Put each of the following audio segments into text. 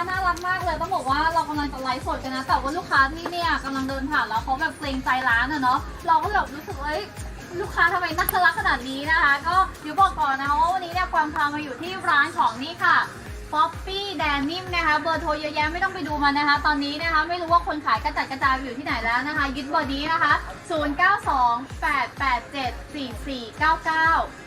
าน่ารักมากเลยต้องบอกว่าเรากำลังจะไลฟ์สดกันนะแต่ว่าลูกค้าที่เนี่ยกำลังเดินผ่านแล้วเขาแบบเกรงใจร้านอะเนาะเราก็แบบรู้สึกเอ้ยลูกค้าทำไมน่ารักขนาดนี้นะคะ ก็เดี๋ยวบอกก่อนนะคะว่าวันนี้เนี่ยความพามาอยู่ที่ร้านของนี่ค่ะป๊อปปี้แดนนิมนะคะเบอร์โทรเยอะแยะไม่ต้องไปดูมันนะคะ ตอนนี้นะคะไม่รู้ว่าคนขายกระจัดกระจายอยู่ที่ไหนแล้วนะคะ ยึดเบอร์นี้นะคะ 0928874499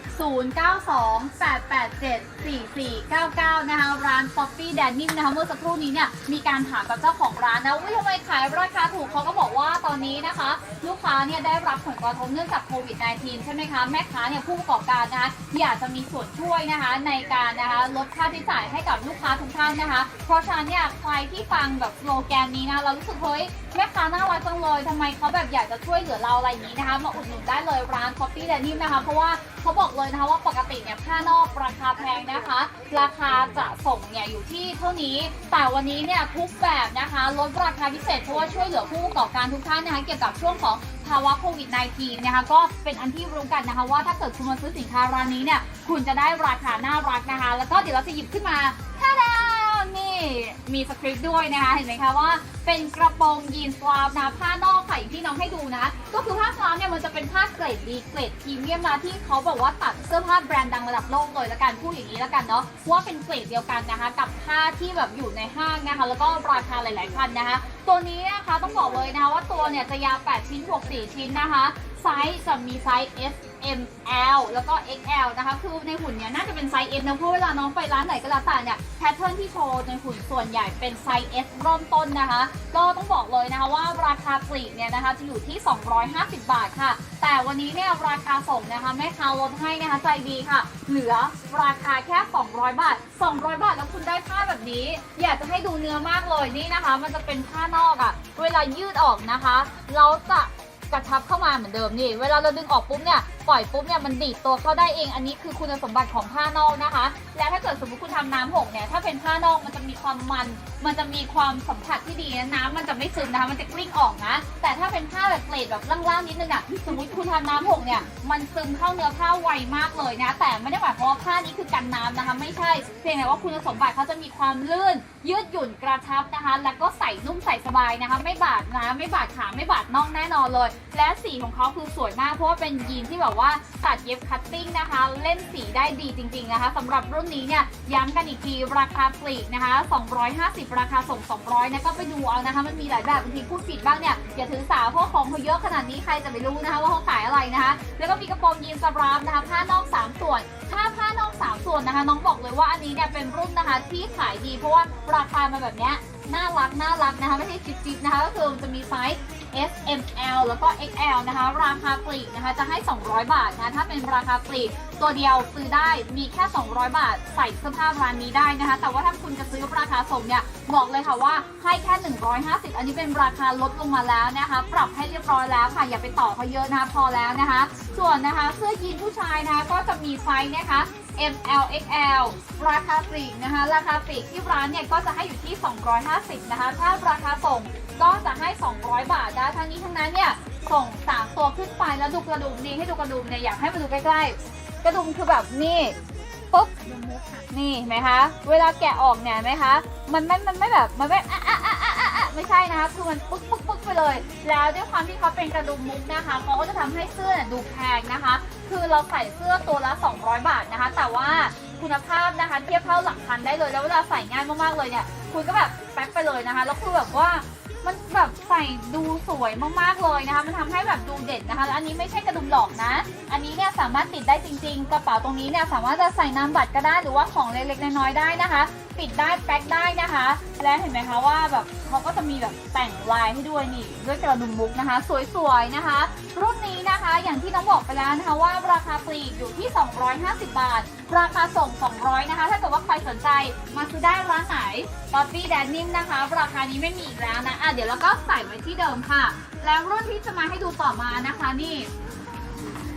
นะคะร้าน Poppy d a n i m นะคะเมื่อสักครู่นี้เนี่ยมีการถามกับเจ้าของร้านนะว่าทำไมขายราคาถูกเขาก็บอกว่าตอนนี้นะคะ ลูกค้าเนี่ยได้รับผลกระทบเนื่องจากโควิด -19 ใช่ไหมคะ แม่ค้าเนี่ยผู้ประกอบการนะคะอยากจะมีส่วนช่วยนะคะในการนะคะลดค่าใช้จ่ายให้กับลูกค้าทุกท่านนะคะ เพราะฉะนั้นเนี่ยใครที่ฟังแบบสโลแกนนี้นะเรารู้สึกเฮ้ย แม่ค้าน่ารักจังเลยทำไมเขาแบบอยากจะช่วยเหลือเราอะไรอย่างนี้นะคะ มาอุดหนุนได้เลยร้าน Coffee d a n i m นะคะ เพราะว่าเขาบอกเลยนะคะว่าปกติเนี่ยผ้านอกราคาแพงนะคะ ราคาจะส่งเนี่ยอยู่ที่เท่านี้ แต่วันนี้เนี่ยทุกแบบนะคะลดราคาพิเศษเพราะว่าช่วยเหลือผู้ประกอบการทุกท่านนะคะเกี่ยวกับช่วงของภาวะโควิด -19 นะคะก็เป็นอันที่รู้กันนะคะว่าถ้าเกิดคุณมาซื้อสินค้าร้านนี้เนี่ยคุณจะได้ราคาน่ารักนะคะ แล้วก็เดี๋ยวเราจะหยิบขึ้นมาท่าดา วนี่มีสคริปต์ด้วยนะคะ เห็นไหมคะว่าเป็นกระโปรงยีนส์กราวนะผ้านอกค่ะอย่างที่น้องให้ดูนะ ก็คือผ้ากราวเนี่ยมันจะเป็นผ้าเกรดดีเกรดพรีเมียมนะที่เขาบอกว่าตัดเสื้อผ้าแบรนด์ดังระดับโลกเลยละกันพูดอย่างนี้ละกันเนาะว่าเป็นเกรดเดียวกันนะคะ กับผ้าที่แบบอยู่ในห้างนะคะ แล้วก็ราคาหลาย ๆ พันนะคะ ตัวนี้นะคะต้องบอกเลยนะคะว่าตัวเนี่ยจะยาว 8 ชิ้นบวก4ชิ้นนะคะ ไซส์จะมีไซส์ S M L แล้วก็ XL นะคะ คือในหุ่นเนี่ยน่าจะเป็นไซส์ S นะเพราะเวลาน้องไปร้านไหนก็แล้วแต่เนี่ยแพทเทิร์นที่โชว์ในหุ่นส่วนใหญ่เป็นไซส์ S เริ่มต้นนะคะ ก็ต้องบอกเลยนะคะว่าราคาปลีกเนี่ยนะคะจะอยู่ที่ 250 บาทค่ะ แต่วันนี้เนี่ยราคาส่งนะคะแม่ค้าลดให้นะคะใจดีค่ะ เหลือราคาแค่ 200 บาท 200 บาทแล้วคุณได้ผ้าแบบนี้ อยากจะให้ดูเนื้อมากเลยนี่นะคะ มันจะเป็นผ้านอกอะ่ะ เวลายืดออกนะคะเราจะ กระชับเข้ามาเหมือนเดิมนี่ เวลาเราดึงออกปุ๊บเนี่ยปล่อยปุ๊บเนี่ยมันดีดตัวเข้าได้เอง อันนี้คือคุณสมบัติของผ้านอกนะคะ และถ้าเกิดสมมติคุณทำน้ำหกเนี่ยถ้าเป็นผ้านอกมันจะมีความมัน มันจะมีความสัมผัสที่ดีนะน้ำมันจะไม่ซึมนะคะมันจะกลิ้งออกนะ แต่ถ้าเป็นผ้าแบบเกรดแบบล่างๆนิดนึงอะสมมติคุณทำน้ำหกเนี่ย มันซึมเข้าเนื้อผ้าไวมากเลยนะ แต่ไม่ได้หมายความว่าผ้านี้คือกันน้ำนะคะ ไม่ใช่เพียงแต่ว่าคุณสมบัติเขาจะมีความลื่น ยืดหยุ่นกระชับนะคะ แล้วก็ใส่นุ่มใส่สบายนะคะ ไม่บาดนะไม่บาดขาไม่บาดน่องแน่นอนเลย และสีของเขาคือสวยมากเพราะว่าเป็นยีนที่แบบว่าตัดเย็บคัตติ้งนะคะ เล่นสีได้ดีจริง ๆนะคะสำหรับรุ่นนี้เนี่ยย้ำกันอีกทีราคาปลีกนะคะ 250ราคาส่ง 200นะก็ไปดูเอานะคะ มันมีหลายแบบบางทีพูดผิดบ้างเนี่ยอย่าถือสาเพราะของเขาเยอะขนาดนี้ใครจะไปรู้นะคะว่าเขาขายอะไรนะคะ แล้วก็มีกระโปรงยีนสปรามนะคะผ้านอก 3 ส่วนถ้าผ้านอก 3 ส่วนนะคะ น้องบอกเลยว่าอันนี้เนี่ยเป็นรุ่นนะคะที่ขายดีเพราะว่าราคามาแบบเนี้ยน่ารักน่ารักนะคะไม่ใช่จิบๆนะคะก็คือมันจะมีไซส์ S M L แล้วก็ XL นะคะ ราคาปลีกนะคะ จะให้ 200 บาทนะ ถ้าเป็นราคาปลีก ตัวเดียวซื้อได้ มีแค่ 200 บาท ใส่เสื้อผ้าร้านนี้ได้นะคะ แต่ว่าถ้าคุณจะซื้อราคาส่งเนี่ย บอกเลยค่ะว่าให้แค่ 150 อันนี้เป็นราคาลดลงมาแล้วนะคะ ปรับให้เรียบร้อยแล้วค่ะ อย่าไปต่อเขาเยอะนะะพอแล้วนะคะ ส่วนนะคะ เสื้อยีนผู้ชายนะคะ ก็จะมีไซส์นะคะ M L X L ราคาปลีกนะคะ ราคาปลีกที่ร้านเนี่ยก็จะให้อยู่ที่ 250 นะคะ ถ้าราคาส่ง ก็จะให้ 200 บาทนะทั้งนี้ทั้งนั้นเนี่ยส่ง 3 ตัวขึ้นไปแล้วดูกระดุมนี่ให้ดูกระดุมเนี่ยอยากให้มาดูใกล้ๆ กระดุมคือแบบนี่ปุ๊บนี่เห็นไหมคะเวลาแกะออกเนี่ยเห็นไหมคะมันไม่มันไม่แบบมันไม่อะอะอะอะอะอะไม่ใช่นะคะคือมันปึ๊กปึ๊กปึ๊กไปเลย แล้วด้วยความที่เขาเป็นกระดุมมุกนะคะเขาก็จะทำให้เสื้อเนี่ยดูแพงนะคะ คือเราใส่เสื้อตัวละ 200 บาทนะคะ แต่ว่าคุณภาพนะคะเทียบเท่าหลักพันได้เลยแล้วเวลาใส่ง่ายมากๆเลยเนี่ยคุณก็แบบแป๊บไปเลยนะคะแล้วคือแบบว่า มันแบบใส่ดูสวยมากๆเลยนะคะ มันทำให้แบบดูเด็ดนะคะแล้วอันนี้ไม่ใช่กระดุมหลอกนะ อันนี้เนี่ยสามารถติดได้จริง ๆ กระเป๋าตรงนี้เนี่ยสามารถจะใส่นามบัตรก็ได้หรือว่าของเล็กๆน้อยๆได้นะคะ ปิดได้แป๊กได้นะคะ และเห็นไหมคะว่าแบบเขาก็จะมีแบบแต่งลายให้ด้วยนี่ด้วยกระดุมมุกนะคะ สวยๆนะคะ รุ่นนี้นะคะอย่างที่น้องบอกไปแล้วนะคะว่าราคาปลีกอยู่ที่ 250 บาท ราคาส่ง 200 นะคะ ถ้าเกิดว่าใครสนใจมาซื้อได้ร้านไหนป๊อปปี้แดนนิ่มนะคะ ราคานี้ไม่มีอีกแล้วนะอะเดี๋ยวเราก็ใส่ไว้ที่เดิมค่ะ แล้วรุ่นที่จะมาให้ดูต่อมานะคะนี่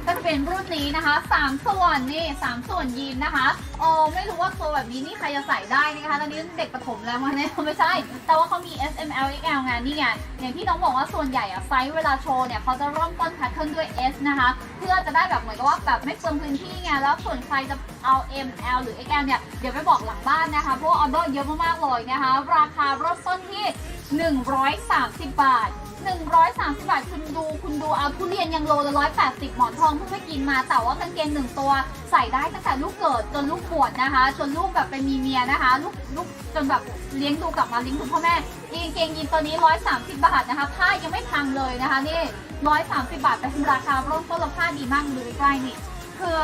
ก็จะเป็นรุ่นนี้นะคะสามส่วนนี่สามส่วนยีนนะคะ โอ้ไม่รู้ว่าตัวแบบนี้นี่ใครจะใส่ได้นะคะ ตอนนี้เด็กประถมแล้วมั้งเนี่ยไม่ใช่ แต่ว่าเขามี S M L X L ไงนี่ไงอย่างที่น้องบอกว่าส่วนใหญ่อะไซส์เวลาโชว์เนี่ยเขาจะเริ่มต้นแพทเทิร์นด้วย S นะคะ เพื่อจะได้แบบเหมือนกับว่าแบบไม่เปลืองพื้นที่ไงแล้วส่วนใครจะเอา M L หรือ X L เนี่ยเดี๋ยวไปบอกหลังบ้านนะคะเพราะว่าออเดอร์เยอะมากๆเลยนะคะ ราคาเริ่มต้นที่ 130 บาท 130 บาทคุณดูคุณดูเอาทุเรียนยังโลละ180 หมอนทองเพิ่งไปกินมา แต่ว่ากางเกงหนึ่งตัวใส่ได้ตั้งแต่ลูกเกิดจนลูกบวชนะคะ จนลูกแบบไปมีเมียนะคะ ลูกลูกจนแบบเลี้ยงดูกลับมาเลี้ยงดูพ่อแม่กางเกงยีนตัวนี้ 130 บาทนะคะผ้ายังไม่พังเลยนะคะนี่ 130 บาทเป็นราคาเริ่มต้นแล้วผ้าดีมากดูใกล้ๆนี่คือ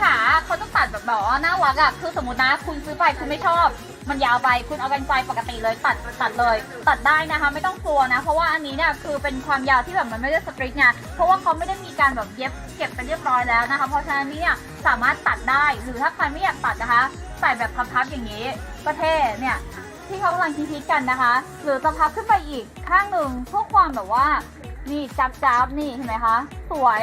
ขาเขาจะตัดแบบแบบว่าน่ารักอะคือสมมตินะคุณซื้อไปคุณไม่ชอบ มันยาวไปคุณเอากันไกลปกติเลยตัดตัดเลย ตัดได้นะคะไม่ต้องกลัวนะ เพราะว่าอันนี้เนี่ยคือเป็นความยาวที่แบบมันไม่ได้สตริกไงเพราะว่าเขาไม่ได้มีการแบบเย็บเก็บไปเรียบร้อยแล้วนะคะ เพราะฉะนั้นเนี่ยสามารถตัดได้หรือถ้าใครไม่อยากตัดนะคะ ใส่แบบพับๆอย่างนี้ก็เท่เนี่ยที่เขากำลังคิดกันนะคะ หรือจะพับขึ้นไปอีกข้างหนึ่งเพื่อความแบบว่านี่จับจับๆนี่เห็นไหมคะ สวย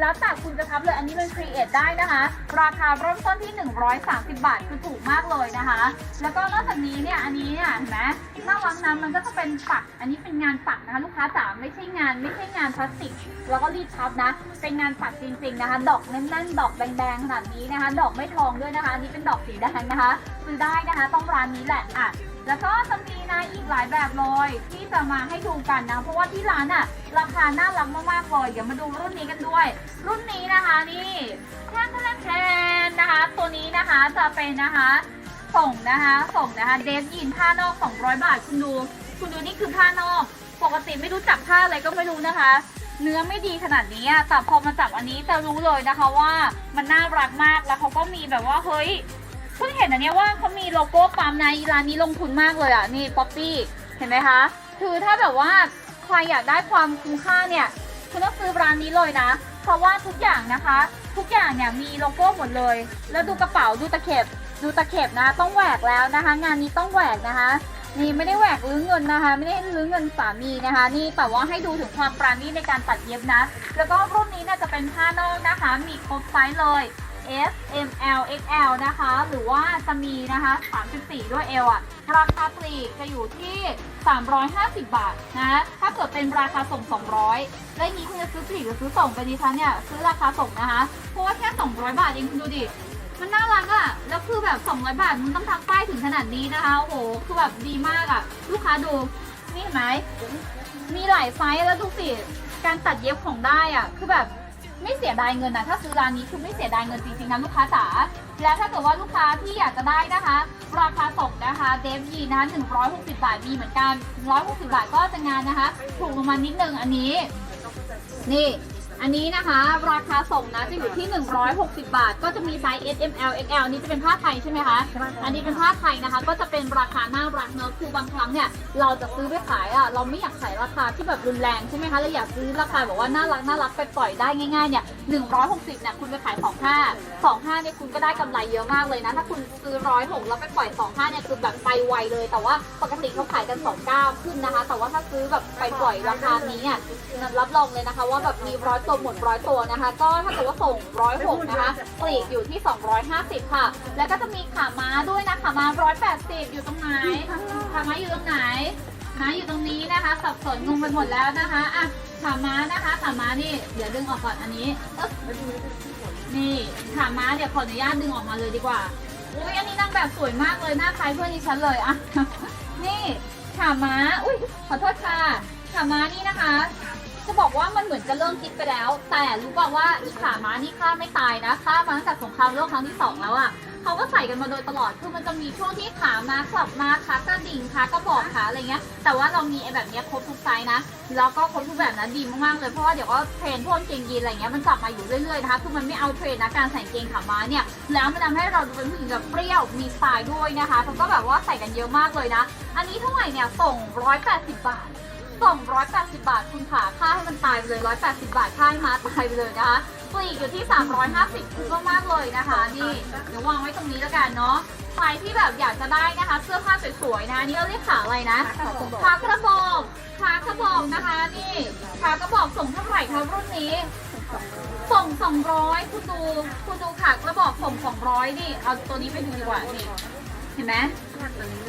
แล้วแต่คุณจะพับเลยอันนี้เป็นครีเอทได้นะคะ ราคาเริ่มต้นที่ 130 บาทคือถูกมากเลยนะคะ แล้วก็นอกจากนี้เนี่ยอันนี้เนี่ยเห็นไหมหน้าวังน้ำมันก็จะเป็นปัก อันนี้เป็นงานปักนะคะลูกค้าจ๋าไม่ใช่งานไม่ใช่งานพลาสติก แล้วก็รีดพับนะ เป็นงานปักจริงๆนะคะ ดอกแน่นๆดอกแดงๆขนาดนี้นะคะ ดอกไม่ทองด้วยนะคะอันนี้เป็นดอกสีแดงนะคะซื้อได้นะคะ ต้องร้านนี้แหละอะ แล้วก็จะมีนะอีกหลายแบบเลยที่จะมาให้ดูกันนะ เพราะว่าที่ร้านอะราคาน่ารักมากๆเลยเดี๋ยวมาดูรุ่นนี้กันด้วย รุ่นนี้นะคะนี่แทนแทนแทนนะคะ ตัวนี้นะคะจะเป็นนะคะส่งนะคะส่งนะคะเดฟยีนผ้านอก 200 บาทคุณดูคุณดูนี่คือผ้านอก ปกติไม่รู้จักผ้าอะไรก็ไม่รู้นะคะ เนื้อไม่ดีขนาดนี้แต่พอมาจับอันนี้จะรู้เลยนะคะว่ามันน่ารักมากแล้วเขาก็มีแบบว่าเฮ้ย เพิ่งเห็นอันเนี้ยว่าเขามีโลโก้ปั๊มนะอีร้านนี้ลงทุนมากเลยอะนี่ป๊อปปี้เห็นไหมคะ คือถ้าแบบว่าใครอยากได้ความคุ้มค่าเนี่ยคุณต้องซื้อร้านนี้เลยนะ เพราะว่าทุกอย่างนะคะ ทุกอย่างเนี่ยมีโลโก้หมดเลย แล้วดูกระเป๋าดูตะเข็บดูตะเข็บนะ ต้องแหวกแล้วนะคะ งานนี้ต้องแหวกนะคะ นี่ไม่ได้แหวกลื้อเงินนะคะ ไม่ได้ลื้อเงินสามีนะคะ นี่แต่ว่าให้ดูถึงความปราณีตในการตัดเย็บนะ แล้วก็รุ่นนี้เนี่ยจะเป็นผ้านอกนะคะ มีครบไซส์เลย S M L X L นะคะ หรือว่าจะมีนะคะ 34 ด้วย L อะ ราคาปลีกจะอยู่ที่ 350 บาทนะ ถ้าเกิดเป็นราคาส่ง 200 แล้วอย่างนี้คุณจะซื้อปลีกหรือซื้อส่งไปดิฉันเนี่ย ซื้อราคาส่งนะคะ เพราะว่าแค่ 200 บาทเองคุณดูดิ มันน่ารักอะแล้วคือแบบ 200 บาท มันต้องทักป้ายถึงขนาดนี้นะคะ โอ้โห คือแบบดีมากอะลูกค้าดู นี่เห็นไหม มีหลายไซส์แล้วดูสิ การตัดเย็บของได้อะคือแบบ ไม่เสียดายเงินนะถ้าซื้อร้านนี้คือไม่เสียดายเงินจริงๆนะลูกค้าจ๋าและถ้าเกิดว่าลูกค้าที่อยากจะได้นะคะ ราคาส่งนะคะเดฟยีนะคะ160 บาทมีเหมือนกัน160 บาทก็จะงานนะคะ ถูกลงมานิดนึงอันนี้ นี่ อันนี้นะคะ ราคาส่งนะจะอยู่ที่ 160 บาท ก็จะมีไซส์ S M L X L อันนี้จะเป็นผ้าไทยใช่ไหมคะ อันนี้เป็นผ้าไทยนะคะ ก็จะเป็นราคาน่ารักเนอะคือบางครั้งเนี่ยเราจะซื้อไปขายอะเราไม่อยากขายราคาที่แบบรุนแรงใช่ไหมคะเราอยากซื้อราคาแบบว่าน่ารักน่ารักไปปล่อยได้ง่ายๆเนี่ย160เนี่ยคุณไปขาย25 25เนี่ยคุณก็ได้กำไรเยอะมากเลยนะถ้าคุณซื้อ106แล้วไปปล่อย25เนี่ยคือแบบไปไวเลย แต่ว่าปกติเขาขายกัน29ขึ้นนะคะ แต่ว่าถ้าซื้อแบบไปปล่อยราคานี้เนี่ยรับรองเลยนะคะ ว่าแบบมีร้อยตัวหมดร้อยตัวนะคะ ก็ถ้าเกิดว่าส่งร้อยหกนะคะปลีกอยู่ที่ 250 ค่ะ แล้วก็จะมีขาม้าด้วยนะขาม้า180อยู่ตรงไหนขาม้าอยู่ตรงไหนม้าอยู่ตรงนี้นะคะ สับสนงงไปหมดแล้วนะคะอะขาม้านะคะขาม้านี่เดี๋ยวดึงออกก่อนอันนี้นี่ขาม้าเดี๋ยวขออนุญาตดึงออกมาเลยดีกว่าอุ้ยอันนี้นางแบบสวยมากเลยหน้าคล้ายเพื่อนดิฉันเลยอะนี่ขาม้าอุ้ยขอโทษค่ะขาม้านี่นะคะ จะบอกว่ามันเหมือนจะเริ่มคิดไปแล้ว แต่รู้ป่าว่าอีขาม้านี่ฆ่าไม่ตายนะฆ่ามาตั้งแต่สงครามโลกครั้งที่สองแล้วอะ่ะเขาก็ใส่กันมาโดยตลอด คือมันจะมีช่วงที่ขาม้ากลับมาขากระดิ่งขากระบอกขาอะไรเงี้ย แต่ว่าเรามีไอ้แบบเนี้ยครบทุกไซส์นะ แล้วก็ครบทุกแบบนะดีมากๆเลย เพราะว่าเดี๋ยวก็เทรนพวกเกงยีนอะไรเงี้ยมันกลับมาอยู่เรื่อยๆนะคะ คือมันไม่เอาเทรนนะการใส่เกงขาม้าเนี่ย แล้วมันทำให้เราดูเป็นผู้หญิงแบบเปรี้ยว มีสไตล์ด้วยนะคะเขาก็แบบว่าใส่กันเยอะมากเลยนะ อันนี้เท่าไหร่เนี่ยส่ง180 บาท 280 บาท คุณขาค่าให้มันตายไปเลย 180 บาทค่าให้ม้าตายไปเลยนะคะปลีกอยู่ที่ 350คุ้มมากๆเลยนะคะ นี่เดี๋ยววางไว้ตรงนี้แล้วกันเนาะใครที่แบบอยากจะได้นะคะ เสื้อผ้าสวยๆนะนี่เราเรียกขาอะไรนะขากระบอกขากระบอกนะคะ นี่ขากระบอกส่งเท่าไหร่คะรุ่นนี้ส่งสองร้อยคุณดูคุณดูค่ะกระบอกส่งสองร้อยนี่เอาตัวนี้ไปดูดีกว่านี่เห็นไหม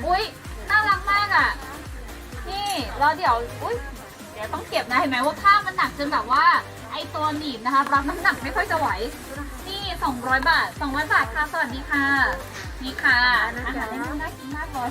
อุ้ยน่ารักมากอะ นี่แล้วเดี๋ยวอุ้ยเดี๋ยวต้องเก็บนะเห็นไหมว่าผ้ามันหนักจนแบบว่าไอตัวหนีบนะคะรับน้ำหนักไม่ค่อยจะไหวนี่200 บาท 200 บาทค่ะสวัสดีค่ะนี่ค่ะอาหารเมนูน่ากินมากเลย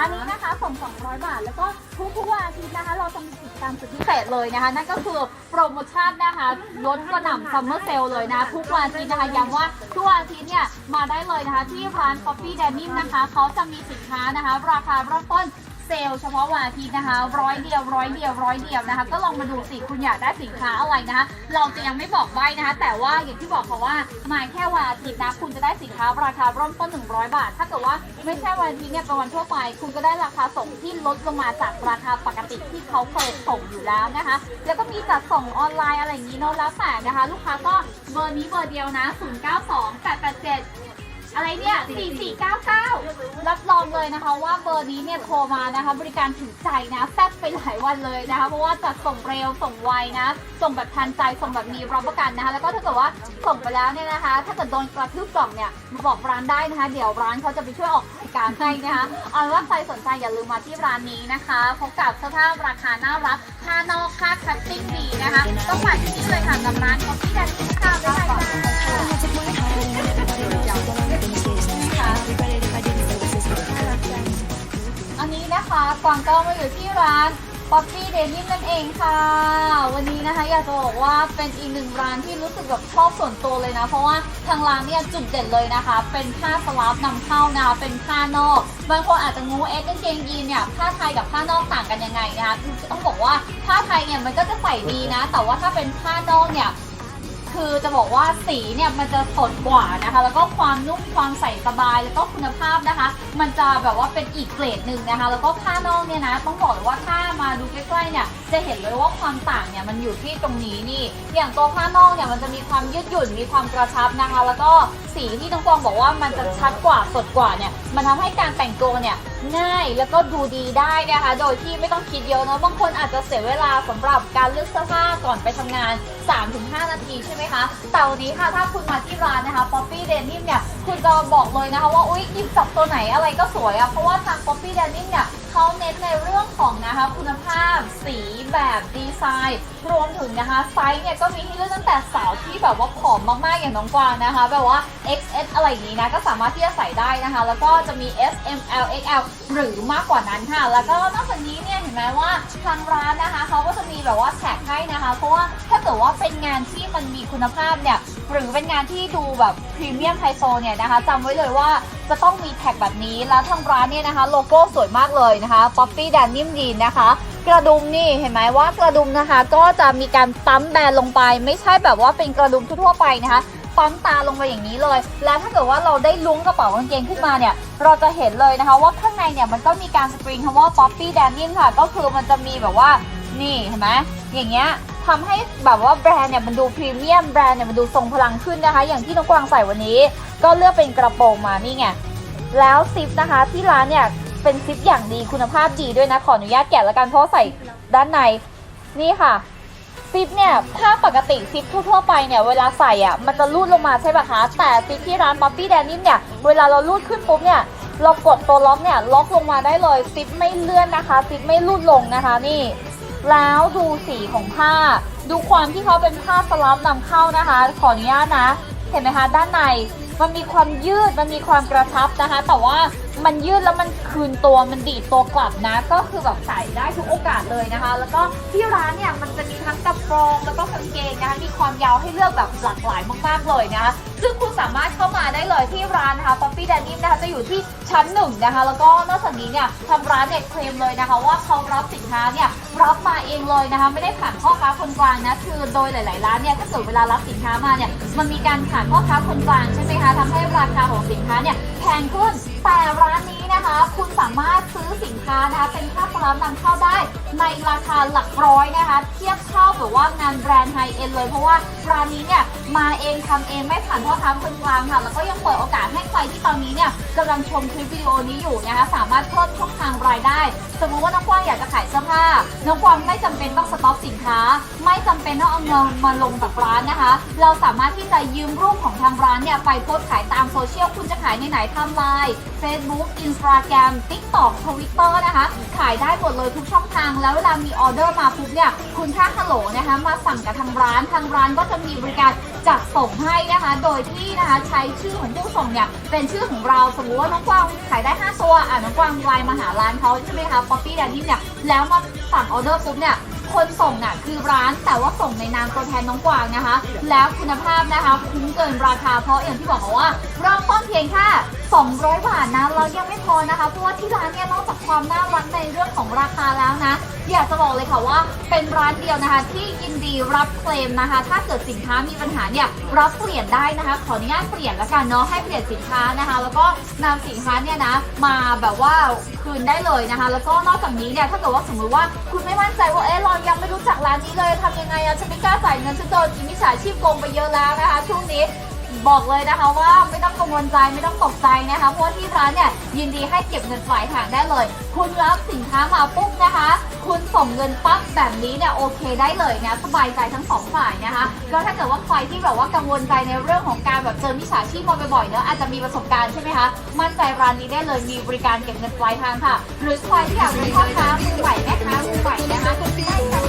อันนี้นะคะส่ง200 บาท แล้วก็ทุกทุกๆวันอาทิตย์นะคะ เราจะมีกิจกรรมสุดพิเศษเลยนะคะ นั่นก็คือโปรโมชั่นนะคะลดกระหน่ำซัมเมอร์เซลเลยนะ ทุกวันอาทิตย์นะคะย้ำว่าทุกวันอาทิตย์เนี่ยมาได้เลยนะคะ ที่ร้าน Coffee Denim นะคะ เขาจะมีสินค้านะคะ ราคาเริ่มต้น เซลล์เฉพาะวันอาทิตย์นะคะร้อยเดียวร้อยเดียวร้อยเดียวนะคะ ก็ลองมาดูสิคุณอยากได้สินค้าอะไรนะคะ เราจะยังไม่บอกใบนะคะ แต่ว่าอย่างที่บอกค่ะว่ามาแค่วันอาทิตย์นะคุณจะได้สินค้าราคาเริ่มต้น 100 บาท ถ้าเกิดว่าไม่ใช่วันอาทิตย์เนี่ยเป็นวันทั่วไป คุณก็ได้ราคาส่งที่ลดลงมาจากราคาปกติที่เขาเคยส่งอยู่แล้วนะคะ แล้วก็มีจัดส่งออนไลน์อะไรอย่างนี้เนาะแล้วแต่นะคะ ลูกค้าก็เบอร์นี้เบอร์เดียวนะ 092 887 อะไรเนี่ย4499 รับรองเลยนะคะ ว่าเบอร์นี้เนี่ยโทรมานะคะ บริการถึงใจนะแซ่บไปหลายวันเลยนะคะ เพราะว่าจัดส่งเร็วส่งไวนะ ส่งแบบทันใจส่งแบบมีรับประกันนะคะ แล้วก็ถ้าเกิดว่าส่งไปแล้วเนี่ยนะคะ ถ้าเกิดโดนกระทืบกล่องเนี่ยมาบอกร้านได้นะคะ เดี๋ยวร้านเขาจะไปช่วยออกรายการให้นะคะเอาเป็นว่าใครสนใจอย่าลืมมาที่ร้านนี้นะคะพบกับเสื้อผ้าราคาน่ารักค่านอกค่าคัตติ้งดีนะคะต้องมาที่นี่เลยค่ะกับร้านคอฟฟี่แดนนี่ค่ะบ๊ายบายจ้ นะคะกวางก็มาอยู่ที่ร้านป๊อปปี้เดนิมนั่นเองค่ะ วันนี้นะคะอยากจะบอกว่าเป็นอีกหนึ่งร้านที่รู้สึกแบบชอบส่วนตัวเลยนะ เพราะว่าทางร้านเนี่ยจุดเด่นเลยนะคะ เป็นผ้าสลับนำเข้านะคะเป็นผ้านอกบางคนอาจจะงูเอ๊ะกางเกงยีนเนี่ยผ้าไทยกับผ้านอกต่างกันยังไงนะคะต้องบอกว่าผ้าไทยเนี่ยมันก็จะใส่ดีนะ แต่ว่าถ้าเป็นผ้านอกเนี่ย คือจะบอกว่าสีเนี่ยมันจะสดกว่านะคะ แล้วก็ความนุ่มความใสสบายแล้วก็คุณภาพนะคะ มันจะแบบว่าเป็นอีกเกรดหนึ่งนะคะ แล้วก็ผ้านอกเนี่ยนะต้องบอกเลยว่าถ้ามาดูใกล้ๆเนี่ยจะเห็นเลยว่าความต่างเนี่ยมันอยู่ที่ตรงนี้นี่ อย่างตัวผ้านอกเนี่ยมันจะมีความยืดหยุ่นมีความกระชับนะคะ แล้วก็ สีที่น้องกวางบอกว่ามันจะชัดกว่าสดกว่าเนี่ยมันทำให้การแต่งตัวเนี่ยง่ายแล้วก็ดูดีได้นะคะ โดยที่ไม่ต้องคิดเยอะนะบางคนอาจจะเสียเวลาสำหรับการเลือกเสื้อผ้าก่อนไปทำงาน 3-5 นาทีใช่ไหมคะแต่วันนี้ค่ะถ้าคุณมาที่ร้านนะคะ Poppy Denim เนี่ยคุณจะบอกเลยนะคะว่าอุ๊ยหยิบจับตัวไหนอะไรก็สวยอะเพราะว่าทาง Poppy Denim เนี่ย เขาเน้นในเรื่องของนะคะคุณภาพสีแบบดีไซน์รวมถึงนะคะไซส์เนี่ยก็มีให้เลือกตั้งแต่สาวที่แบบว่าผอมมากๆอย่างน้องกวางนะคะแบบว่า XS อะไรอย่างนี้นะก็สามารถที่จะใส่ได้นะคะ แล้วก็จะมี S M L X L หรือมากกว่านั้นค่ะ แล้วก็นอกจากนี้เนี่ยเห็นไหมว่าทางร้านนะคะเขาก็จะมีแบบว่าแท็กให้นะคะ เพราะว่าถ้าเกิดว่าเป็นงานที่มันมีคุณภาพเนี่ยหรือเป็นงานที่ดูแบบพรีเมียมไฮโซเนี่ยนะคะจำไว้เลยว่า จะต้องมีแท็กแบบนี้แล้วทางร้านเนี่ยนะคะ โลโก้สวยมากเลยนะคะ Poppy Denim Jean นะคะ กระดุมนี่เห็นไหมว่ากระดุมนะคะ ก็จะมีการปั๊มแบรนด์ลงไป ไม่ใช่แบบว่าเป็นกระดุมทั่วไปนะคะปั๊มตาลงไปอย่างนี้เลย แล้วถ้าเกิดว่าเราได้ลุ้งกระเป๋ากางเกงขึ้นมาเนี่ย เราจะเห็นเลยนะคะว่าข้างในเนี่ยมันก็มีการสกรีนคำว่า Poppy Denim ค่ะ ก็คือมันจะมีแบบว่านี่เห็นไหมอย่างเงี้ยทำให้แบบว่าแบรนด์เนี่ยมันดูพรีเมียมแบรนด์เนี่ยมันดูทรงพลังขึ้นนะคะ อย่างที่น้องกวางใส่วันนี้ ก็เลือกเป็นกระโปรงมานี่ไงแล้วซิปนะคะที่ร้านเนี่ยเป็นซิปอย่างดีคุณภาพดีด้วยนะขออนุญาตแกะแล้วกันเพราะใส่ด้านในนี่ค่ะซิปเนี่ยถ้าปกติซิปทั่วๆไปเนี่ยเวลาใส่อะมันจะรูดลงมาใช่ปะคะแต่ซิปที่ร้าน Poppy Denim เนี่ยเวลาเรารูดขึ้นปุ๊บเนี่ยเรากดตัวล็อกเนี่ยล็อกลงมาได้เลยซิปไม่เลื่อนนะคะซิปไม่รูดลงนะคะนี่ แล้วดูสีของผ้า ดูความที่เขาเป็นผ้าสลับนำเข้านะคะ ขออนุญาตนะ เห็นไหมคะด้านใน มันมีความยืดมันมีความกระชับนะคะ แต่ว่า มันยืดแล้วมันคืนตัวมันดีดตัวกลับนะ ก็คือแบบใส่ได้ทุกโอกาสเลยนะคะ แล้วก็ที่ร้านเนี่ยมันจะมีทั้งกระโปรงแล้วก็กางเกงนะคะมีความยาวให้เลือกแบบหลากหลายมากๆเลยนะคะซึ่งคุณสามารถเข้ามาได้เลยที่ร้านนะคะ Poppy Denim นะคะจะอยู่ที่ชั้นหนึ่งนะคะ แล้วก็นอกจากนี้เนี่ยทางร้านเนี่ยเคลมเลยนะคะ ว่าเขารับสินค้าเนี่ยรับมาเองเลยนะคะ ไม่ได้ผ่านพ่อค้าคนกลางนะคือโดยหลาย ๆ ร้านเนี่ยถ้าเกิดเวลารับสินค้ามาเนี่ยมันมีการผ่านพ่อค้าคนกลางใช่ไหมคะทำให้ราคาของสินค้าเนี่ยแพงขึ้น แต่ร้านนี้ นะคะ คุณสามารถซื้อสินค้านะคะ เป็นค่าปลานำเข้าได้ในราคาหลักร้อยนะคะ เทียบเท่าแบบว่างานแบรนด์ไฮเอ็นเลยเพราะว่าร้านนี้เนี่ยมาเองทำเองไม่ผ่านพ่อค้าคนกลางค่ะ แล้วก็ยังเปิดโอกาสให้ใครที่ตอนนี้เนี่ยกำลังชมคลิปวิดีโอนี้อยู่นะคะ สามารถเพิ่มช่องทางรายได้ สมมุติว่าน้องกวางอยากจะขายเสื้อผ้า น้องกวางไม่จำเป็นต้องสต็อกสินค้า ไม่จำเป็นต้องเอาเงินมาลงกับร้านนะคะ เราสามารถที่จะยืมรูปของทางร้านเนี่ยไปโพสต์ขายตามโซเชียล คุณจะขายในไหนทำไลน์ Facebook Instagram าแกรม TikTok Twitter นะคะ ขายได้หมดเลยทุกช่องทาง แล้วเวลามีออเดอร์มาปุ๊บเนี่ย คุณแค่ฮัลโหลนะคะ มาสั่งกับทางร้าน ทางร้านก็จะมีบริการจัดส่งให้นะคะ โดยที่นะคะใช้ชื่อของผู้ส่งเนี่ย เป็นชื่อของเรา สมมติว่าน้องกวางขายได้ 5 ตัว อะน้องกวางไลน์มาหาร้านเขาใช่ไหมคะ Poppy d a n d y เนี่ย แล้วมาสั่งออเดอร์ปุ๊บเนี่ย คนส่งน่ะคือร้านแต่ว่าส่งในนามตัวแทนน้องกวางนะคะ แล้วคุณภาพนะคะคุ้มเกินราคาเพราะอย่างที่บอกค่ะว่าเริ่มต้นเพียงแค่200 บาทนะเรายังไม่พอนะคะ เพราะว่าที่ร้านเนี่ยนอกจากความน่ารักในเรื่องของราคาแล้วนะ อยากจะบอกเลยค่ะว่าเป็นร้านเดียวนะคะ ที่ยินดีรับเคลมนะคะ ถ้าเกิดสินค้ามีปัญหาเนี่ยรับเปลี่ยนได้นะคะ ขออนุญาตเปลี่ยนละกันเนาะให้เปลี่ยนสินค้านะคะ แล้วก็นำสินค้าเนี่ยนะมาแบบว่าคืนได้เลยนะคะ แล้วก็นอกจากนี้เนี่ยถ้าเกิดว่าสมมติว่าคุณไม่มั่นใจว่าเอ๊ะรายัยังไม่รู้จักร้านนี้เลยทำยังไงอะฉันไม่กล้าจ่ายเงินฉันโดนมิจฉาชีพโกงไปเยอะแล้วนะคะช่วงนี้ บอกเลยนะคะว่าไม่ต้องกังวลใจไม่ต้องตกใจนะคะเพราะที่ร้านเนี่ยยินดีให้เก็บเงินปลายทางได้เลย คุณรับสินค้ามาปุ๊บนะคะ คุณส่งเงินปั๊บแบบนี้เนี่ยโอเคได้เลยนะสบายใจทั้งสองฝ่ายนะคะแล้วถ้าเกิดว่าใครที่แบบว่ากังวลใจในเรื่องของการแบบเจอมิจฉาชีพมาบ่อยๆเนอะอาจจะมีประสบการณ์ใช่ไหมคะมั่นใจร้านนี้ได้เลยมีบริการเก็บเงินปลายทางค่ะ หรือใครที่อยากเป็นพ่อค้ามือใหม่แม่ค้ามือใหม่นะคะ